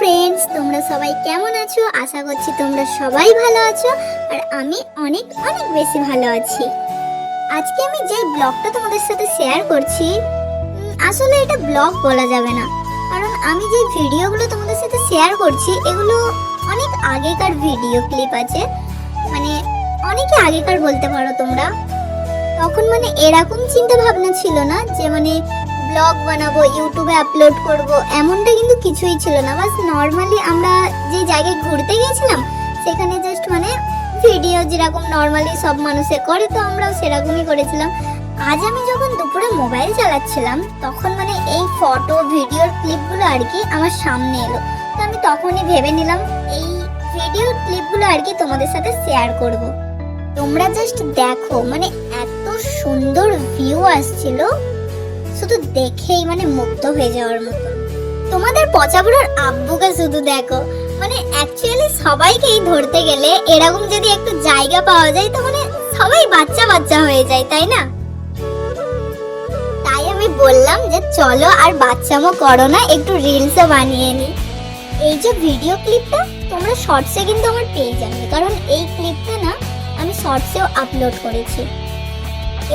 Friends তোমরা সবাই কেমন আছো? আশা করছি তোমরা সবাই ভালো আছো আর আমি অনেক অনেক বেশি ভালো আছি। আজকে আমি যে ব্লগটা তোমাদের সাথে শেয়ার করছি আসলে এটা ব্লগ বলা যাবে না। কারণ আমি যে ভিডিওগুলো তোমাদের সাথে শেয়ার করছি, এগুলো অনেক আগেকার ভিডিও ক্লিপ আছে। মানে অনেকে আগেকার বলতে পারো তোমরা। তখন মানে এরকম চিন্তা ভাবনা ছিল না যে মানে ব্লগ বানাবো ইউটিউবে আপলোড করব, এমনটা কিন্তু কিছুই ছিল না। বাস নর্মালি আমরা যে জায়গায় ঘুরতে গিয়েছিলাম, সেখানে জাস্ট মানে ভিডিও যেরকম নর্মালি সব মানুষে করে, তো আমরাও সেরকমই করেছিলাম। আজ আমি যখন দুপুরে মোবাইল চালাচ্ছিলাম, তখন মানে এই ফটো ভিডিওর ক্লিপগুলো আর কি আমার সামনে এলো। তো আমি তখনই ভেবে নিলাম, এই ভিডিওর ক্লিপগুলো আর কি তোমাদের সাথে শেয়ার করব। তোমরা জাস্ট দেখো মানে এত সুন্দর ভিউ আসছিল। শুধু দেখেই মানে মুগ্ধ হয়ে যাওয়ার মতো। তোমাদের পচাবুড়োর আব্বুকে শুধু দেখো। মানে অ্যাকচুয়ালি সবাইকেই ধরতে গেলে এরকম যদি একটু জায়গা পাওয়া যায় তো মানে সবাই বাচ্চা বাচ্চা হয়ে যায়, তাই না? তাই আমি বললাম যে চলো আর বাচ্চামো করো না, একটু রিলসও বানিয়ে নি। এই যে ভিডিও ক্লিপটা তোমরা শর্টসে কিন্তু আমার পেয়ে যাবে কারণ এই ক্লিপটা না আমি শর্টসেও আপলোড করেছি।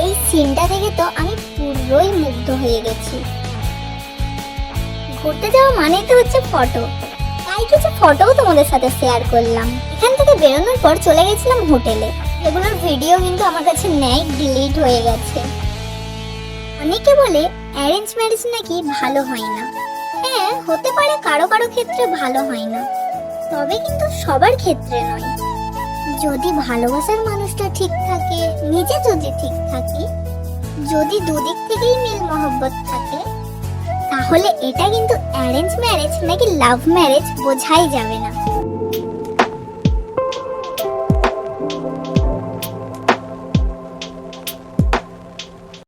এই সিনটা দেখে তো আমি মুগ্ধ হয়ে গেছি। ঘুরতে যাওয়া মানেই তো হচ্ছে ফটো তাই কিছু ফটোও তোমাদের সাথে শেয়ার করলাম। এখান থেকে বেরোনোর পর চলে গেছিলাম হোটেলে এগুলোর ভিডিও কিন্তু আমার কাছে নেই ডিলিট হয়ে গেছে। অনেকে বলে অ্যারেঞ্জ ম্যারেজ নাকি ভালো হয় না। হ্যাঁ হতে পারে কারও কারও ক্ষেত্রে ভালো হয় না। তবে কিন্তু সবার ক্ষেত্রে নয়। যদি ভালোবাসার মানুষটা ঠিক থাকে, নিজে যদি ঠিক থাকি যদি দুদিক থেকেই মিল মহব্বত থাকে, তাহলে এটা কিন্তু অ্যারেঞ্জ ম্যারেজ নাকি লাভ ম্যারেজ বোঝাই যাবে না।